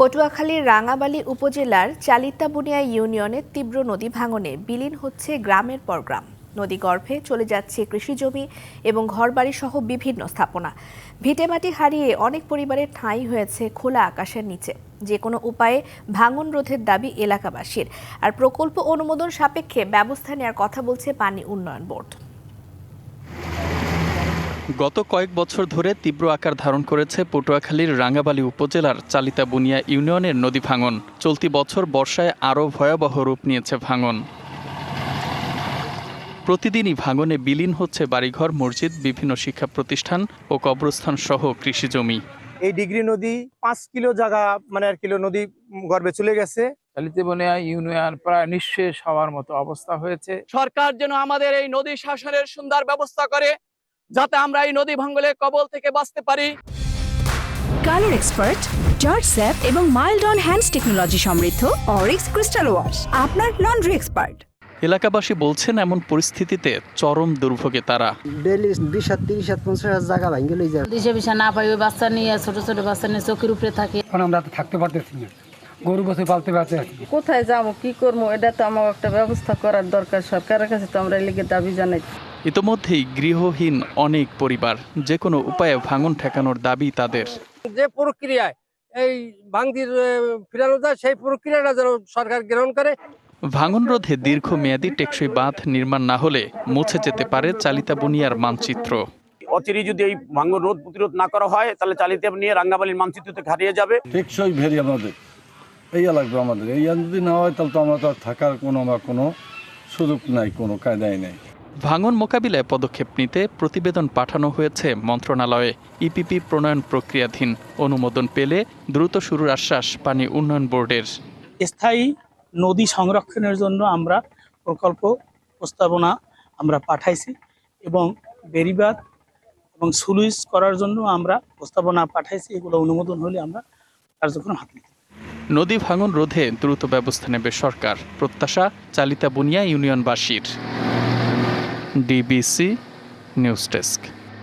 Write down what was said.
পটুয়াখালীর রাঙাবালী উপজেলার চালিতাবুনিয়া ইউনিয়নের তীব্র নদী ভাঙনে বিলীন হচ্ছে গ্রামের পর গ্রাম। নদী গর্ভে চলে যাচ্ছে কৃষিজমি এবং ঘরবাড়ি সহ বিভিন্ন স্থাপনা। ভিটেমাটি হারিয়ে অনেক পরিবারের ঠাঁই হয়েছে খোলা আকাশের নিচে। যে কোনো উপায়ে ভাঙন রোধের দাবি এলাকাবাসীর। আর প্রকল্প অনুমোদন সাপেক্ষে ব্যবস্থা নেওয়ার কথা বলছে পানি উন্নয়ন বোর্ড। গত কয়েক বছর ধরে তীব্র আকার ধারণ করেছে পটুয়াখালীর রাঙ্গাবালী উপজেলার চালিতা বুনিয়া ইউনিয়নের নদী ভাঙন। চলতি বছর বর্ষায় আরও ভয়াবহ রূপ নিয়েছে ভাঙন। প্রতিদিনই ভাঙনে বিলীন হচ্ছে বাড়িঘর মসজিদ বিভিন্ন শিক্ষা প্রতিষ্ঠান ও কবরস্থান সহ কৃষিজমি এই ডিগ্রি নদী পাঁচ কিলো জায়গা মানে আর কিলো নদী গর্ভে চলে গেছে। বনিয়া ইউনিয়ন প্রায় নিঃশেষ হওয়ার মতো অবস্থা হয়েছে। সরকার যেন আমাদের এই নদী শাসনের সুন্দর ব্যবস্থা করে যাতে আমরা এই নদী ভাঙ্গলের কবল থেকে বাঁচতে পারি। কালার এক্সপার্ট জর্জ স্যাপ এবং মাইল্ড অন হ্যান্ডস টেকনোলজি সমৃদ্ধ অরিক্স ক্রিস্টাল ওয়াশ আপনার লন্ড্রি এক্সপার্ট। এলাকাবাসী বলছেন এমন পরিস্থিতিতে চরম দুর্ভোগে তারা। ডেলি বিশ হাত তিরিশ হাত পঞ্চাশ হাত জায়গা ভাঙ্গে লই যায়। দিশে বিশা না পাই ওই বাচ্চা নিয়ে ছোট ছোট বাচ্চা নিয়ে চোখের উপরে থাকে। এখন আমরা থাকতে পারতেছি না। গরু বসে পালতে পারতে আছি কোথায় যাব কি করব? এটা তো আমার একটা ব্যবস্থা করার দরকার সরকারের কাছে তো আমরা লিগে দাবি জানাই। ইতোমধ্যেই গৃহহীন অনেক পরিবার যে কোনো উপায়ে ভাঙন ঠেকানোর দাবি তাদের। যে প্রক্রিয়ায় এই ভাঙতির ফিরানো যায় সেই প্রক্রিয়াটা যেন সরকার গ্রহণ করে। ভাঙন রোধে দীর্ঘমেয়াদী টেকসই বাঁধ নির্মাণ না হলে মুছে যেতে পারে চালিতা বুনিয়ার মানচিত্র। অচিরে যদি এই ভাঙ্গন রোধ প্রতিরোধ না করা হয় তাহলে চালিতে নিয়ে রাঙ্গাবালির মানচিত্র থেকে হারিয়ে যাবে। টেকসই ভেরি আমাদের। এই লাগবে আমাদের। এই যদি না হয় তাহলে তো আমরা তো থাকার কোনো বা কোনো সুযোগ নাই কোনো কায়দায় নেই। ভাঙন মোকাবিলায় পদক্ষেপ নিতে প্রতিবেদন পাঠানো হয়েছে মন্ত্রণালয়ে। ইপিপি প্রণয়ন প্রক্রিয়াধীন। অনুমোদন পেলে দ্রুত শুরুর আশ্বাস পানি উন্নয়ন বোর্ডের। স্থায়ী নদী সংরক্ষণের জন্য আমরা প্রকল্প প্রস্তাবনা আমরা পাঠাইছি এবং বেরিবাদ এবং সুলুইস করার জন্য আমরা প্রস্তাবনা পাঠাইছি। এগুলো অনুমোদন হলে আমরা কার্যক্রম হাতে নিতে নদী ভাঙন রোধে দ্রুত ব্যবস্থা নেবে সরকার। প্রত্যাশা চালিতা বুনিয়া ইউনিয়নবাসীর। DBC news desk